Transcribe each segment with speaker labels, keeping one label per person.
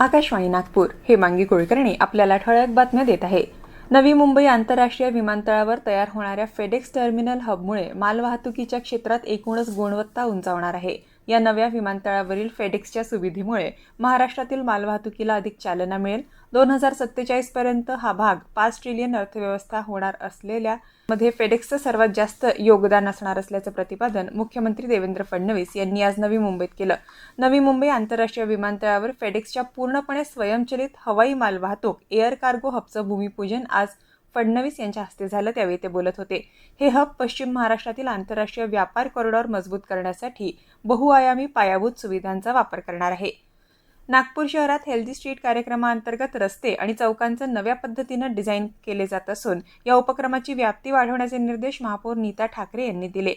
Speaker 1: आकाशवाणी नागपूर हे मांगी कुलकर्णी आपल्याला ठळक बातम्या देत आहे. नवी मुंबई आंतरराष्ट्रीय विमानतळावर तयार होणाऱ्या फेडेक्स टर्मिनल हबमुळे मालवाहतुकीच्या क्षेत्रात एकूणच गुणवत्ता उंचावणार आहे. या नव्या विमानतळावरील फेडेक्सच्या सुविधेमुळे महाराष्ट्रातील मालवाहतुकीला अधिक चालना मिळेल. दोन हजार सत्तेचाळीस पर्यंत हा भाग पाच ट्रिलियन अर्थव्यवस्था होणार असलेल्या मध्ये फेडेक्सचं सर्वात जास्त योगदान असणार असल्याचं प्रतिपादन मुख्यमंत्री देवेंद्र फडणवीस यांनी आज नवी मुंबईत केलं. नवी मुंबई आंतरराष्ट्रीय विमानतळावर फेडेक्सच्या पूर्णपणे स्वयंचलित हवाई मालवाहतूक एअर कार्गो हबचं भूमिपूजन आज फडणवीस यांच्या हस्ते झालं त्यावेळी ते बोलत होते. हे हब पश्चिम महाराष्ट्रातील आंतरराष्ट्रीय व्यापार कॉरिडॉर मजबूत करण्यासाठी बहुआयामी पायाभूत सुविधांचा वापर करणार आहे. नागपूर शहरात हेल्दी स्ट्रीट कार्यक्रमाअंतर्गत रस्ते आणि चौकांचं नव्या पद्धतीनं डिझाईन केले जात असून या उपक्रमाची व्याप्ती वाढवण्याचे निर्देश महापौर नीता ठाकरे यांनी दिले.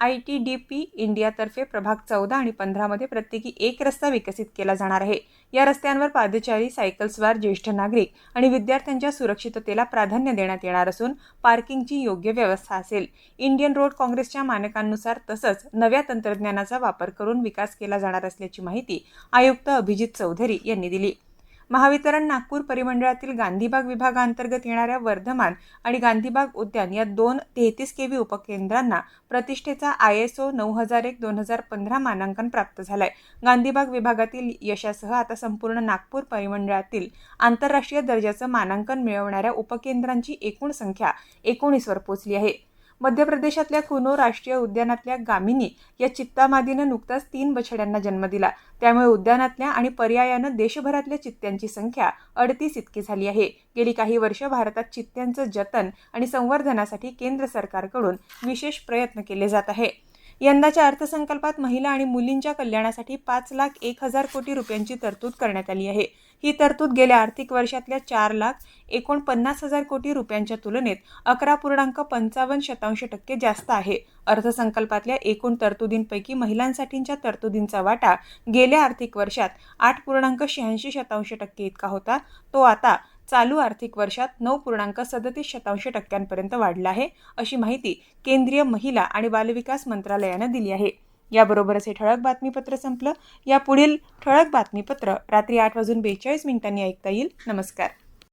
Speaker 1: आय टी डी पी इंडियातर्फे प्रभाग चौदा आणि पंधरामध्ये प्रत्येकी एक रस्ता विकसित केला जाणार आहे. या रस्त्यांवर पादचारी सायकलस्वार ज्येष्ठ नागरिक आणि विद्यार्थ्यांच्या सुरक्षिततेला प्राधान्य देण्यात येणार असून पार्किंगची योग्य व्यवस्था असेल. इंडियन रोड काँग्रेसच्या मानकांनुसार तसंच नव्या तंत्रज्ञानाचा वापर करून विकास केला जाणार असल्याची माहिती आयुक्त अभिजित चौधरी यांनी दिली. महावितरण नागपूर परिमंडळातील गांधीबाग विभागांतर्गत येणाऱ्या वर्धमान आणि गांधीबाग उद्यान या दोन तेहतीस केवी उपकेंद्रांना प्रतिष्ठेचा आय एस ओ नऊ हजार एक दोन हजार पंधरा मानांकन प्राप्त झालंय. गांधीबाग विभागातील यशासह आता संपूर्ण नागपूर परिमंडळातील आंतरराष्ट्रीय दर्जाचं मानांकन मिळवणाऱ्या उपकेंद्रांची एकूण संख्या एकोणीसवर पोहोचली आहे. मध्य प्रदेशातल्या कुनो राष्ट्रीय उद्यानातल्या गामिनी या चित्तामादीनं नुकताच तीन बछड्यांना जन्म दिला. त्यामुळे उद्यानातल्या आणि पर्यायानं देशभरातल्या चित्त्यांची संख्या अडतीस इतकी झाली आहे. गेली काही वर्ष भारतात चित्त्यांचं जतन आणि संवर्धनासाठी केंद्र सरकारकडून विशेष प्रयत्न केले जात आहे. यंदाच्या अर्थसंकल्पात महिला आणि मुलींच्या कल्याणासाठी पाच लाख एक हजार कोटी रुपयांची तरतूद करण्यात आली आहे. ही तरतूद गेल्या आर्थिक वर्षातल्या चार लाख एकोणपन्नास हजार कोटी रुपयांच्या तुलनेत अकरा पूर्णांक पंचावन्न शतांश टक्के जास्त आहे. अर्थसंकल्पातल्या एकूण तरतुदींपैकी महिलांसाठीच्या तरतुदींचा वाटा गेल्या आर्थिक वर्षात आठ पूर्णांक शहाऐंशी शतांश टक्के इतका होता. तो आता चालू आर्थिक वर्षात नऊ पूर्णांक सदतीस शतांश टक्क्यांपर्यंत वाढला आहे अशी माहिती केंद्रीय महिला आणि बालविकास मंत्रालयानं दिली आहे. याबरोबरच हे ठळक बातमीपत्र संपलं. या पुढील ठळक बातमीपत्र रात्री आठ वाजून बेचाळीस मिनिटांनी ऐकता येईल. नमस्कार.